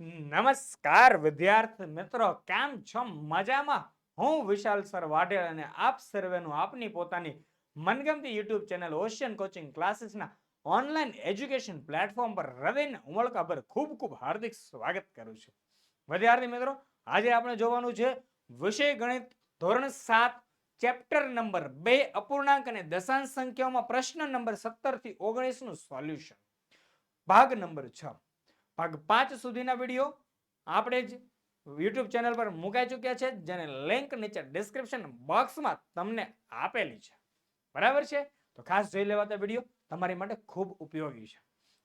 નમસ્કાર, વિદ્યાર્થી મિત્રો. કેમ છો? મજામાં? હું વિશાલ સર વાઢેલ અને આપ સર્વેનું આપની પોતાની મનગમતી યુટ્યુબ ચેનલ ઓશિયન કોચિંગ ક્લાસીસના ઓનલાઈન એજ્યુકેશન પ્લેટફોર્મ પર રવિન ઉમળકા પર ખૂબ ખૂબ હાર્દિક સ્વાગત કરું છું. વિદ્યાર્થી મિત્રો, આજે આપણે જોવાનું છે વિષય ગણિત ધોરણ સાત, ચેપ્ટર નંબર બે, અપૂર્ણાંક અને દશાંશ સંખ્યાઓમાં પ્રશ્ન નંબર સત્તરથી ઓગણીસનું સોલ્યુશન. ભાગ નંબર છ. ભાગ પાંચ સુધીના વીડિયો આપણે જ યુટ્યુબ ચેનલ પર મુકાઈ ચૂક્યા છે, જેને લિંક નીચે ડિસ્ક્રિપ્શન બોક્સમાં તમને આપેલી છે. બરાબર છે? તો ખાસ જોઈ લેવાતા વીડિયો તમારી માટે ખૂબ ઉપયોગી છે.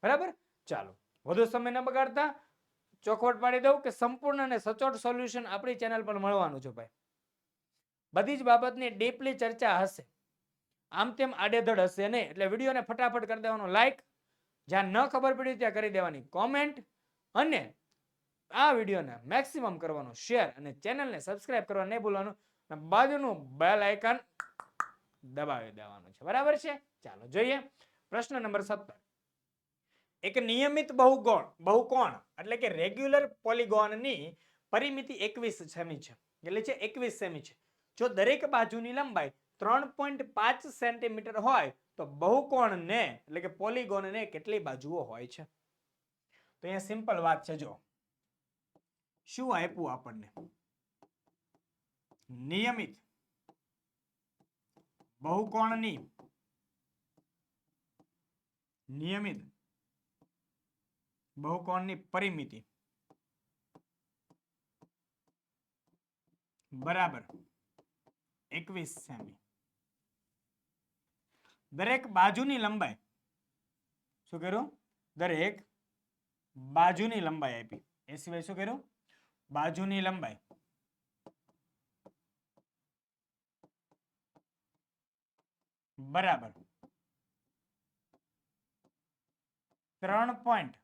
બરાબર? ચાલો, વધુ સમય ન બગાડતા ચોખવટ પાડી દઉં કે સંપૂર્ણ અને સચોટ સોલ્યુશન આપણી ચેનલ પર મળવાનું છે ભાઈ. બધી જ બાબતની ડીપલી ચર્ચા હશે. આમ તેમ આડેધડ હશે નહીં, એટલે વિડીયોને ફટાફટ કરી દેવાનો લાઈક જ્યાં ન ખબર પડી ત્યાં કરી દેવાની કોમેન્ટ અને આ વિડીયોને મેક્સિમમ કરવાનો શેર અને ચેનલને સબસ્ક્રાઇબ કરવા નહીં ભૂલવાનું અને બાજુનું બેલ આઇકન દબાવી દેવાનું છે. બરાબર છે? ચાલો જોઈએ. પ્રશ્ન નંબર સત્તર. એક નિયમિત બહુગોણ બહુકોણ એટલે કે રેગ્યુલર પોલિગોનની પરિમિતિ એકવીસ સેમી છે. એટલે છે એકવીસ સેમી છે. જો દરેક બાજુની લંબાઈ ત્રણ પોઈન્ટ પાંચ સેન્ટીમીટર હોય તો બહુકોણને, એટલે કે પોલિગોનને કેટલી બાજુઓ હોય છે? તો અહીંયા સિમ્પલ વાત છે, જો. શું આપ્યું આપણને? નિયમિત. બહુકોણની. નિયમિત. બહુકોણની પરિમિતિ. બરાબર. એકવીસ સેમી. દરેક બાજુની લંબાઈ. શું કર્યું? દરેક બાજુની લંબાઈ આપી. એ સિવાય શું કર્યું? બાજુની લંબાઈ. બરાબર. ત્રણ પોઈન્ટ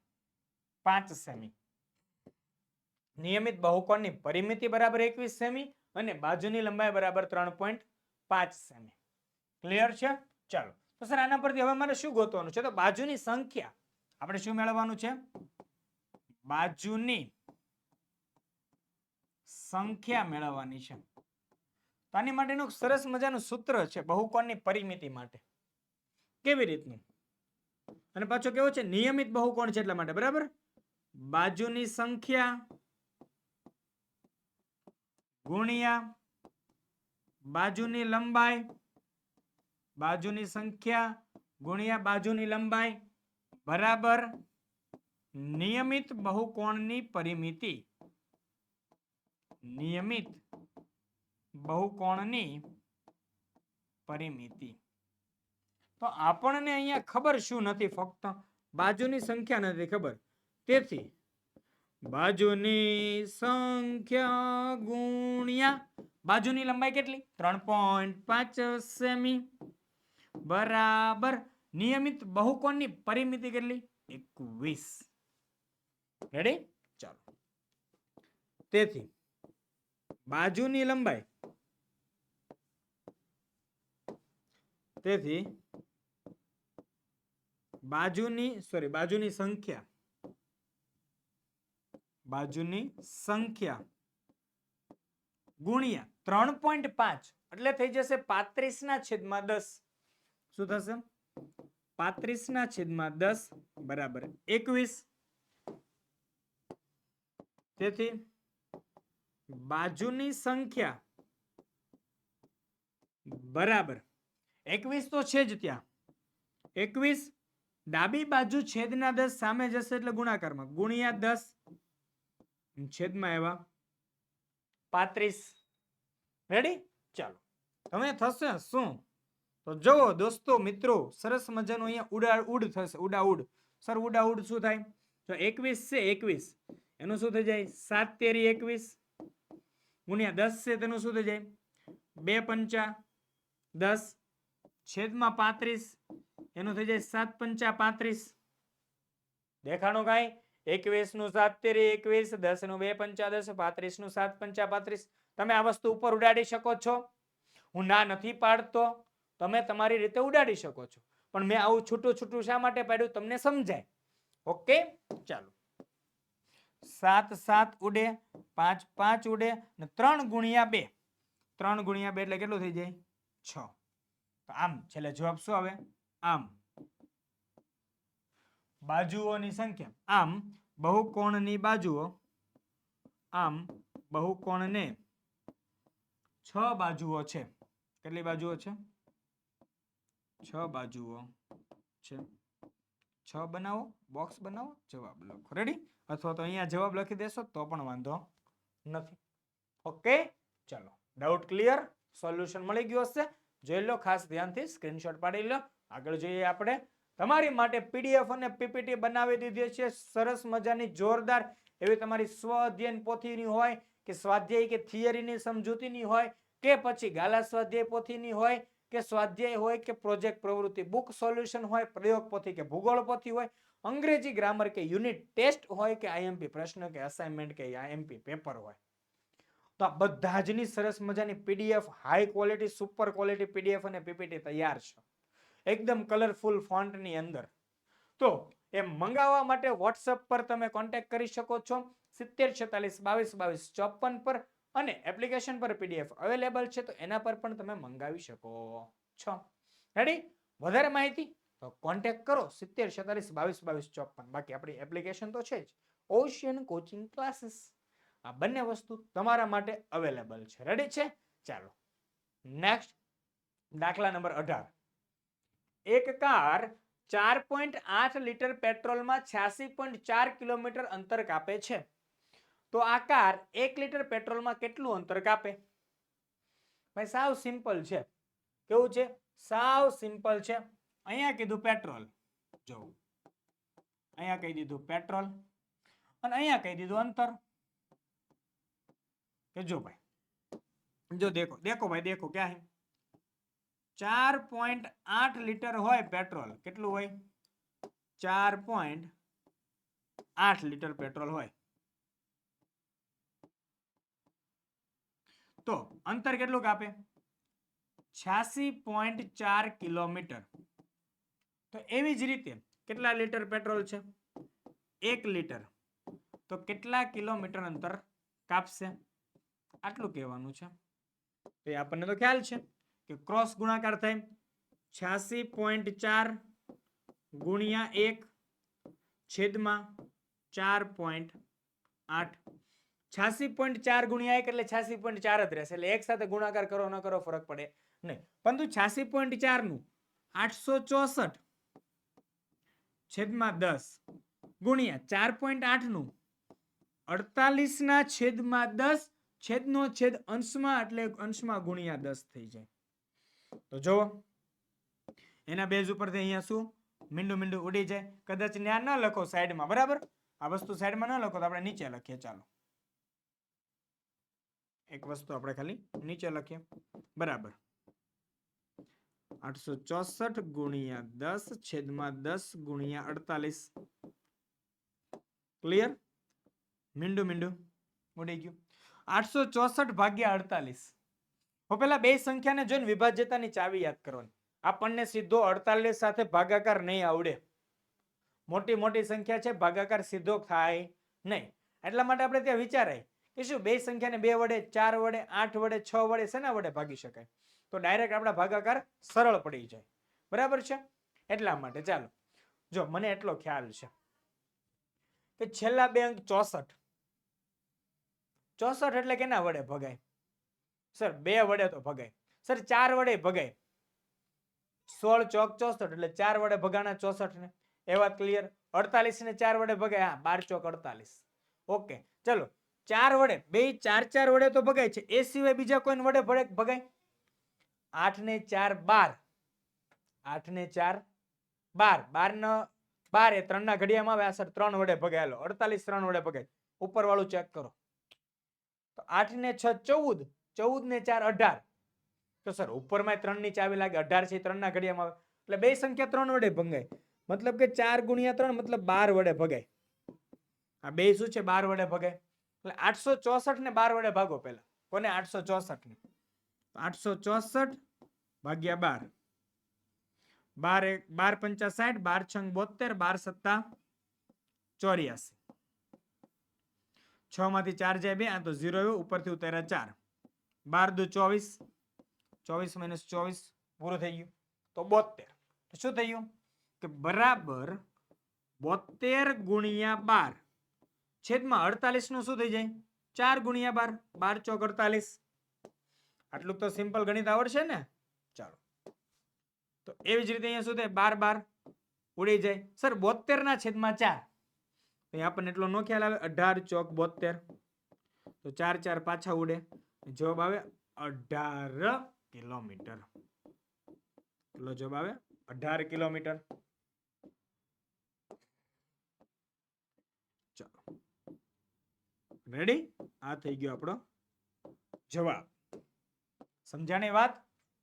પાંચ સેમી. નિયમિત બહુકોણની પરિમિતિ બરાબર એકવીસ સેમી અને બાજુની લંબાઈ બરાબર ત્રણ પોઈન્ટ પાંચ સેમી. ક્લિયર છે? ચાલો. તો સર, આના પરથી હવે મારે શું ગોતવાનું છે? તો બાજુની સંખ્યા આપણે શું મેળવવાનું છે? બાજુની સંખ્યા મેળવવાની છે. તો આની માટેનું સરસ મજાનું સૂત્ર છે, બહુકોણની પરિમિતિ માટે. કેવી રીતનું? અને પાછો કેવો છે? નિયમિત બહુકોણ છે એટલા માટે, બરાબર? બાજુની સંખ્યા ગુણ્યા બાજુની લંબાઈ બાજુની સંખ્યા ગુણ્યા બાજુની લંબાઈ બરાબર નિયમિત બહુકોણની પરિમિતિ. નિયમિત બહુકોણની પરિમિતિ. તો આપણને અહીંયા ખબર શું નથી ફક્ત બાજુની સંખ્યા નથી ખબર. તેથી બાજુની સંખ્યા ગુણ્યા બાજુની લંબાઈ કેટલી? ત્રણ પોઈન્ટ પાંચ સેમી. બરાબર. નિયમિત બહુકોણની પરિમિતિ કેટલી? એકવીસ. રેડી ચાલો. તેથી, બાજુની લંબાઈ. તેથી, બાજુની સોરી બાજુની સંખ્યા. બાજુની સંખ્યા ગુણ્યા ત્રણ પોઈન્ટ પાંચ. એટલે થઈ જશે પાંત્રીસ ના છેદમાં દસ. શું થશે? પાંત્રીસ ના છેદમાં દસ બરાબર એકવીસ. તેથી બાજુની સંખ્યા બરાબર એકવીસ તો છે જ ત્યાં. એકવીસ, ડાબી બાજુ છેદના દસ સામે જશે એટલે ગુણાકારમાં. ગુણ્યા દસ છેદમાં એવા પાંત્રીસ. રેડી ચાલો. હવે થશે શું? તો જુઓ દોસ્તો, મિત્રો, સરસ મજાનું અહીંયા ઉડા ઉડ થશે ઉડા ઉડ સર ઉડા ઉડ શું થાય? તો એકવીસ છે, એકવીસ. એનું શું થઈ જાય? સાત તેરી એકવીસ. ગુણ્યા દસ છે, તેનું શું થઈ જાય? બે પંચા દસ. છેદમાં પાંત્રીસ. એનું થઈ જાય સાત પંચા પાંત્રીસ. દેખાણું કાંઈ? એકવીસનું સાત તેરી એકવીસ દસનું બે પંચા દસ પાંત્રીસનું સાત પંચા પાંત્રીસ. તમે આ વસ્તુ ઉપર ઉડાડી શકો છો. હું ના નથી પાડતો. તમે તમારી રીતે ઉડાડી શકો છો. પણ મેં આવું છૂટું છૂટું શા માટે પાડ્યું તમને સમજાય. ઓકે? ચાલો. સાત સાત ઉડે, પાંચ પાંચ ઉડે ને ત્રણ ગુણ્યા બે. ત્રણ ગુણ્યા બે એટલે કેટલું થઈ જાય? છ. તો આમ, છેલ્લે જવાબ શું આવે? આમ. બાજુઓની સંખ્યા. આમ, બહુકોણની બાજુઓ. આમ, બહુકોણને છ બાજુઓ છે. કેટલી બાજુઓ છે? છ બાજુઓ છે. છ બનાવો બોક્સ બનાવો, જવાબ લખો. રેડી અથવા તો અહીંયા જવાબ લખી દેશો, તો પણ વાંધો નથી. ઓકે ચાલો. ડાઉટ ક્લિયર સોલ્યુશન મળી ગયું હશે. જોઈ લો, ખાસ ધ્યાનથી સ્ક્રીનશોટ પાડી લો. આગળ જોઈએ આપણે. તમારી માટે પીડીએફ અને પીપીટી બનાવી દીધી છે. સરસ મજાની, જોરદાર એવી તમારી સ્વ અધ્યયન પોથીની હોય કે સ્વાધ્યાય કે થિયરીની સમજૂતીની હોય કે પછી ગાલા સ્વાધ્યાય પોથીની હોય કે સ્વાધ્યાય હોય કે પ્રોજેક્ટ પ્રવૃત્તિ, બુક સોલ્યુશન હોય પ્રયોગ પોથી કે ભૂગોળ પોથી હોય, અંગ્રેજી ગ્રામર કે યુનિટ ટેસ્ટ હોય કે આઈએમપી પ્રશ્ન કે અસાઇનમેન્ટ કે આઈએમપી પેપર હોય. તો આ બધા જની સરસ મજાની PDF high quality super quality PDF અને પીપીટી તૈયાર છે. એકદમ કલરફુલ ફોન્ટની અંદર. તો એ મંગાવવા માટે વોટ્સઅપ પર તમે કોન્ટેક્ટ કરી શકો છો. સિત્તેર છેતાલીસ બાવીસ બાવીસ ચોપન પર અને એપ્લિકેશન પર પીડીએફ અવેલેબલ છે, તો એના પર પણ તમે મંગાવી શકો. છો. રેડી વધારે માહિતી? તો કોન્ટેક્ટ કરો સિત્તેર છેતાલીસ બાવીસ બાવીસ ચોપન. બાકી આપણી એપ્લિકેશન તો છે જ. ઓશિયન કોચિંગ ક્લાસીસ આ બંને વસ્તુ તમારા માટે અવેલેબલ છે. રેડી છે? ચાલો. નેક્સ્ટ દાખલા નંબર અઢાર. એક કાર ચાર પોઈન્ટ આઠ લીટર પેટ્રોલમાં છ્યાસી પોઈન્ટ ચાર કિલોમીટર અંતર કાપે છે. તો આ કાર એક લીટર પેટ્રોલમાં કેટલું અંતર કાપે? ભાઈ, સાવ સિમ્પલ છે. કેવું છે? સાવ સિમ્પલ છે. અહીંયા કીધું પેટ્રોલ. જો અહીંયા કહી દીધું પેટ્રોલ અને અહીંયા કહી દીધું અંતર. કે જો ભાઈ, જો દેખો દેખો ભાઈ, દેખો ક્યાં હે ચાર પોઈન્ટ આઠ લીટર હોય પેટ્રોલ. કેટલું હોય? ચાર પોઈન્ટ આઠ લીટર પેટ્રોલ હોય. તો અંતર કેટલું કાપે? છ્યાસી પોઈન્ટ ચાર કિલોમીટર. તો એવી જ રીતે કેટલા લીટર પેટ્રોલ છે? એક લીટર. તો કેટલા કિલોમીટર અંતર કાપશે? આટલું કહેવાનું છે. તો એ આપણને તો ખ્યાલ છે કે ક્રોસ ગુણાકાર થાય. છ્યાસી પોઈન્ટ ચાર ગુણ્યા એક છેદમાં ચાર પોઈન્ટ આઠ. છ્યાસી પોઈન્ટ ચાર ગુણ્યા એક એટલે છ્યાસી પોઈન્ટ ચાર જ રહેશે. એટલે એક સાથે ગુણાકાર કરો, ન કરો, ફરક પડે નહીં. પરંતુ છ્યાસી પોઈન્ટ ચારનું આઠસો ચોસઠ છેદમાં દસ ગુણ્યા ચાર પોઈન્ટ આઠનું અડતાલીસના છેદમાં દસ છેદનો છેદ અંશમાં એટલે અંશમાં ગુણ્યા દસ થઈ જાય. તો જુઓ, એના બેઝ ઉપરથી અહીંયા શું? મીંડું મીંડું ઉડી જાય. કદાચ ત્યાં ન લખો સાઈડમાં, બરાબર? આ વસ્તુ સાઈડમાં ન લખો તો આપણે નીચે લખીએ, ચાલો. એક વસ્તુ આપણે ખાલી નીચે લખીએ. બરાબર. આઠસો ચોસઠ ગુણ્યા દસ છેદમાં દસ ગુણ્યા અડતાલીસ. ક્લિયર મીંડું મીંડું. ઉડી ગયું. આઠસો ચોસઠ ભાગ્યા અડતાલીસ. હવે પેલા બે સંખ્યાને જોઈને વિભાજ્યતાની ચાવી યાદ કરવાની. આપણને સીધો અડતાલીસ સાથે ભાગાકાર નહીં આવડે. મોટી મોટી સંખ્યા છે, ભાગાકાર સીધો થાય નહીં. એટલા માટે આપણે ત્યાં વિચારાય. કે શું, બે સંખ્યાને બે વડે, ચાર વડે, આઠ વડે, છ વડે શેના વડે ભાગી શકાય? તો ડાયરેક્ટ આપણા ભાગાકાર સરળ પડી જાય. બરાબર છે? એટલા માટે ચાલો, જો મને એટલો ખ્યાલ છે કે છેલ્લા બે અંક ચોસઠ. ચોસઠ એટલે કેના વડે ભગાય? સર, બે વડે તો ભગાય. સર, ચાર વડે ભગાય. સોળ ચોક ચોસઠ એટલે ચાર વડે ભગાણા ચોસઠ ને એ વાત ક્લિયર અડતાલીસ ને ચાર વડે ભગાય? હા, બાર ચોક અડતાલીસ. ઓકે, ચલો. ચાર વડે, બે, ચાર ચાર વડે તો ભગાય છે. એ સિવાય બીજા કોઈ વડે ભડે, ભગાય? આઠ ને ચાર, બાર. આઠ ને ચાર, બાર. બાર ન, બાર એ ત્રણ ના ઘડિયામાં આવે, આ સર ત્રણ વડે ભગાયેલો અડતાલીસ ત્રણ વડે ભગાય. ઉપર વાળું ચેક કરો. તો આઠ ને છ, ચૌદ. ચૌદ ને ચાર, અઢાર. તો સર ઉપરમાં ત્રણની ચાવી લાગે. અઢાર છે ત્રણ ના ઘડિયામાં આવે. એટલે બે સંખ્યા ત્રણ વડે ભંગાય. મતલબ કે ચાર ગુણ્યા ત્રણ મતલબ બાર વડે ભગાય. આ બે શું છે? બાર વડે ભગાય. એટલે આઠસો ચોસઠ ને બાર વડે ભાગો પેલા કોને આઠસો ચોસઠ ને? આઠસો ચોસઠ ભાગ્યા બાર. બાર એક, બાર પંચા સાઠ, બાર છંગ બોતેર બાર સત્તા ચોર્યાસી. છ માંથી ચાર જાય બે, આ તો ઝીરો આવ્યો, ઉપરથી ઉતાર્યા ચાર. બાર દુ ચોવીસ ચોવીસ માઇનસ ચોવીસ, પૂરું થઈ ગયું. તો બોતેર શું થઈ ગયું? કે બરાબર બોતેર ગુણ્યા બાર. છેદમાં અડતાલીસનું શું થઈ જાય? ચાર ગુણ્યા બાર બાર ચોક અડતાલીસ. આટલું તો સિમ્પલ ગણિત આવડશે ને? ચાલો. તો એવી જ રીતે અહીંયા શું થાય? બાર બાર ઉડી જાય. સર બોતેર ના છેદમાં ચાર. અહીંયા આપણને એટલો નો ખ્યાલ આવે. અઢાર ચોક બોતેર તો ચાર ચાર પાછા ઉડે. જવાબ આવે અઢાર કિલોમીટર. કેટલો જવાબ આવે? અઢાર કિલોમીટર. ચાલો. રેડી આ થઈ ગયો આપણો જવાબ. સમજાણી વાત?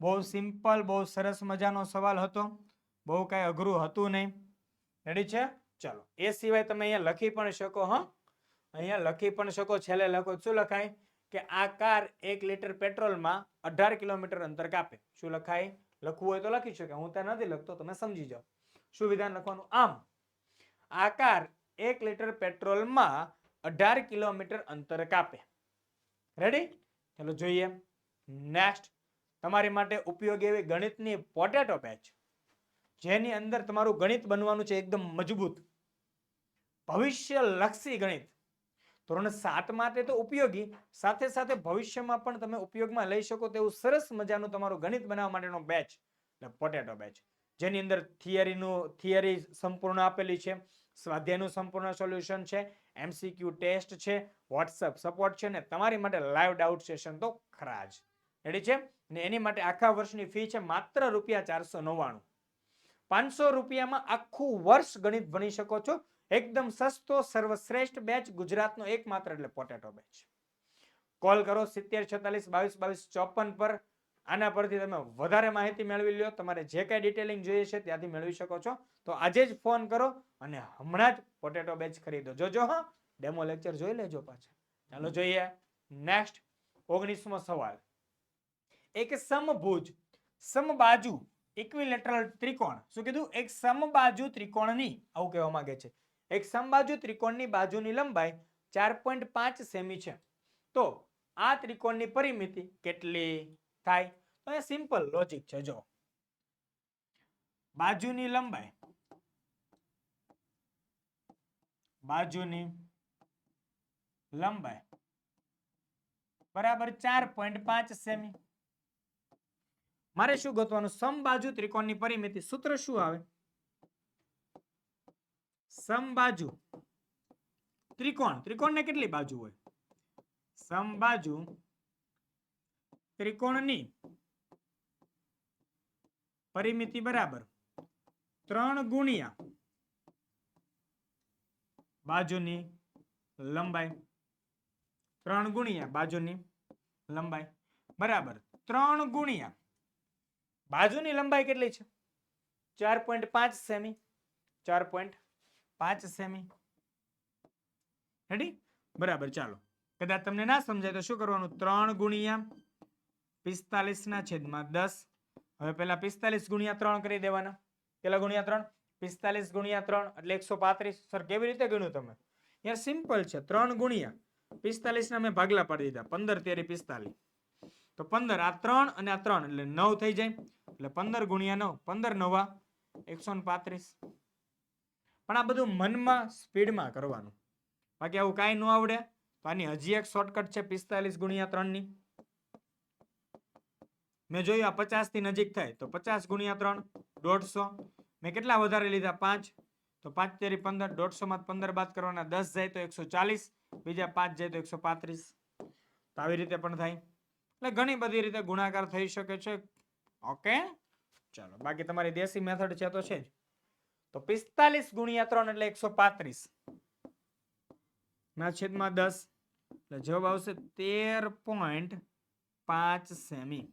બહુ સિમ્પલ બહુ સરસ મજાનો સવાલ હતો. બહુ કાંઈ અઘરું હતું નહીં. રેડી છે? ચાલો. એ સિવાય તમે અહીંયા લખી પણ શકો, હા. અહીંયા લખી પણ શકો. છેલ્લે લખો. શું લખાય? કે આ કાર એક લીટર પેટ્રોલમાં અઢાર કિલોમીટર અંતર કાપે. શું લખાય? લખવું હોય તો લખી શકે. હું ત્યાં નથી લખતો. તમે સમજી જાઓ. શું વિધાન લખવાનું? આમ. આ કાર એક લીટર પેટ્રોલમાં અઢાર કિલોમીટર અંતર કાપે. રેડી ચાલો જોઈએ. નેક્સ્ટ તમારી માટે ઉપયોગી એવી ગણિતની પોટેટો પેચ જેની અંદર તમારું ગણિત બનવાનું છે એકદમ મજબૂત. ભવિષ્ય લક્ષી ગણિત. ધોરણ સાત માટે તો ઉપયોગી. સાથે સાથે ભવિષ્યમાં પણ તમે ઉપયોગમાં લઈ શકો તેવું સરસ મજાનું તમારું ગણિત બનાવવા માટેનો બેચ એટલે પોટેટો બેચ જેની અંદર થિયરીનું થિયરી સંપૂર્ણ આપેલી છે. સ્વાધ્યાયનું સંપૂર્ણ સોલ્યુશન છે એમસીક્યુ ટેસ્ટ છે વોટ્સઅપ સપોર્ટ છે ને તમારી માટે લાઈવ ડાઉટ સેશન તો ખરા જ. રેડી છે? ને એની માટે આખા વર્ષની ફી છે માત્ર રૂપિયા ચારસો નવ્વાણું. પાંચસો રૂપિયામાં આખું વર્ષ ગણિત ભણી શકો છો. એકદમ સસ્તો, સર્વશ્રેષ્ઠ બેચ ગુજરાતનો એકમાત્ર એટલે પોટેટો બેચ કોલ કરો સિત્તેર છેતાલીસ બાવીસ બાવીસ ચોપન પર આના પરથી તમે વધારે માહિતી મેળવી લો તમારે જે કાંઈ ડિટેલિંગ જોઈએ છે ત્યાંથી મેળવી શકો છો. તો આજે જ ફોન કરો અને હમણાં જ પોટેટો બેચ ખરીદો. જોજો હા ડેમો લેક્ચર જોઈ લેજો પાછા. ચાલો જોઈએ. નેક્સ્ટ ઓગણીસમો સવાલ. એક સમભુજ, સમબાજુ ઇક્વિલેટરલ ત્રિકોણ. શું કીધું? એક સમબાજુ ત્રિકોણની, આવું કહેવા માંગે છે. એક સમબાજુ ત્રિકોણની બાજુની લંબાઈ ચાર પોઈન્ટ પાંચ સેમી છે. તો આ ત્રિકોણની પરિમિતિ કેટલી? થાય? તો એ સિમ્પલ લોજિક છે, જો. બાજુની લંબાઈ. બાજુની લંબાઈ. બરાબર ચાર પોઈન્ટ પાંચ સેમી મારે શું ગોતવાનું? સમબાજુ ત્રિકોણની પરિમિતિ. સૂત્ર શું આવે? સમબાજુ ત્રિકોણ. ત્રિકોણને કેટલી બાજુ હોય? સમબાજુ ત્રિકોણની પરિમિતિ બરાબર ત્રણ ગુણ્યા બાજુની લંબાઈ ત્રણ ગુણ્યા બાજુની લંબાઈ બરાબર ત્રણ ગુણ્યા બાજુની લંબાઈ કેટલી છે? ચાર પોઈન્ટ પાંચ સેમી. ચાર પોઈન્ટ પાંચ સેમી. રેડી બરાબર, ચાલો. કદાચ તમને ના સમજાય તો શું કરવાનું? ત્રણ ગુણ્યા પિસ્તાલીસ ના છેદમાં દસ. હવે પેલા પિસ્તાલીસ ગુણ્યા ત્રણ કરી દેવાના. કેટલા ગુણ્યા ત્રણ? પિસ્તાલીસ ગુણ્યા ત્રણ એટલે એકસો પાંત્રીસ. સર કેવી રીતે ગણ્યું તમે? યાર સિમ્પલ છે. ત્રણ ગુણ્યા. પિસ્તાલીસ ના મેં ભાગલા પાડી દીધા. પંદર તેરી પિસ્તાલીસ. તો પંદર, આ ત્રણ અને આ ત્રણ એટલે નવ થઈ જાય. એટલે પંદર ગુણ્યા નવ. પંદર નવા. એકસો પાંત્રીસ. પણ આ બધું મનમાં સ્પીડમાં કરવાનું. બાકી આવું કાંઈ ન આવડે. તો આની હજી એક શોર્ટકટ છે પિસ્તાલીસ ગુણ્યા ત્રણની. મેં જોયું આ પચાસથી નજીક થાય. તો પચાસ ગુણ્યા ત્રણ, દોઢસો. મેં કેટલા વધારે લીધા? પાંચ. તો પાંચ તેરી પંદર દોઢસો માં પંદર બાદ કરવાના દસ જાય તો એકસો ચાલીસ. બીજા પાંચ જાય તો એકસો પાંત્રીસ. તો આવી રીતે પણ થાય. એટલે ઘણી બધી રીતે ગુણાકાર થઈ શકે છે. ઓકે? ચાલો, બાકી તમારી દેશી મેથડ છે તો છે જ. તો પિસ્તાલીસ ગુણ્યા ત્રણ એટલે એકસો પાંત્રીસ. ના છેદમાં દસ. એટલે જવાબ આવશે તેર પોઈન્ટ પાંચ સેમી.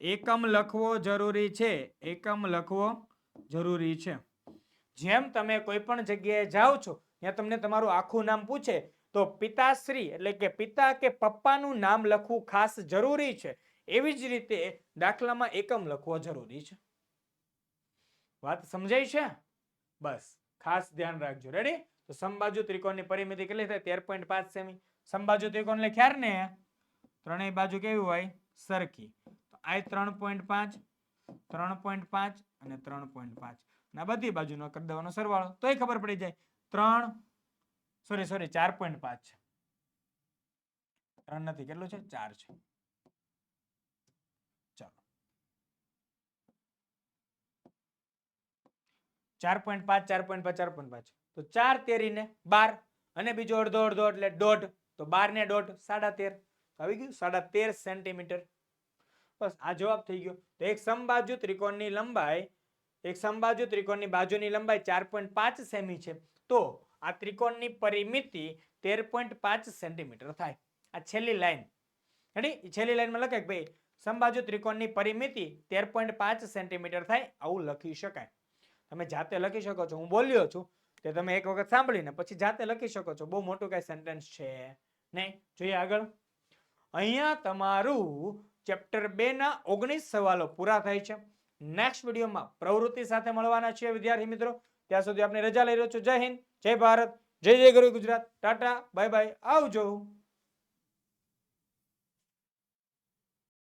એકમ લખવો જરૂરી છે. એકમ લખવો જરૂરી છે. જેમ તમે કોઈ પણ જગ્યાએ જાઓ છો, ત્યાં તમને તમારું આખું નામ પૂછે, તો પિતાશ્રી એટલે કે પિતા કે પપ્પાનું નામ લખવું ખાસ જરૂરી છે. એવી જ રીતે દાખલામાં એકમ લખવો જરૂરી છે. વાત સમજાય છે? બસ, ખાસ ધ્યાન રાખજો. રેડી તો સંબાજુ ત્રિકોણની પરિમિતિ કેટલી થાય? તેર પોઈન્ટ પાંચ સેમી. સંબાજુ ત્રિકોણ લખ્યાર ને? ત્રણેય બાજુ કેવી હોય? સરખી. આ ત્રણ પોઈન્ટ પાંચ, ત્રણ પોઈન્ટ પાંચ અને ત્રણ પોઈન્ટ પાંચ. અને બધી બાજુનો કરી દેવાનો સરવાળો. તોય ખબર પડી જાય. ત્રણ સોરી સોરી ચાર પોઈન્ટ પાંચ ત્રણ નથી, કેટલું છે? ચાર છે. ચાલો. ચાર પોઈન્ટ પાંચ, ચાર પોઈન્ટ પાંચ, ચાર પોઈન્ટ પાંચ. તો ચાર તેરીને બાર અને બીજો અડધો અડધો એટલે દોઢ. તો બાર ને દોઢ, સાડા તેર. આવી ગયું? સાડા તેર સેન્ટીમીટર બસ આ જવાબ થઈ ગયો. તો એક સમબાજુ ત્રિકોણની લંબાઈ, એક સમબાજુ ત્રિકોણની બાજુની લંબાઈ ચાર પોઈન્ટ પાંચ સેમી છે. તો આ ત્રિકોણની પરિમિતિ તેર પોઈન્ટ પાંચ સેન્ટીમીટર થાય. આ છેલ્લી લાઈન. રેડી છેલ્લી લાઈનમાં લખાય કે ભાઈ, સમબાજુ ત્રિકોણની પરિમિતિ તેર પોઈન્ટ પાંચ સેન્ટીમીટર થાય આવું લખી શકાય. તમે જાતે લખી શકો છો. હું બોલ્યો છું તે તમે એક વખત સાંભળીને પછી જાતે લખી શકો છો. બહુ મોટું કઈ સેન્ટેન્સ છે નહીં. જોઈએ આગળ. અહીંયા તમારું ચેપ્ટર બે ના ઓગણીસ સવાલો પૂરા થાય છે. નેક્સ્ટ વિડીયોમાં પ્રવૃત્તિ સાથે મળવાના છીએ વિદ્યાર્થી મિત્રો. ત્યાં સુધી આપણે રજા લઈ રહ્યો છું. જય હિન્દ, જય ભારત, જય જય ગુરુ ગુજરાત. Tata, bye bye. આવજો.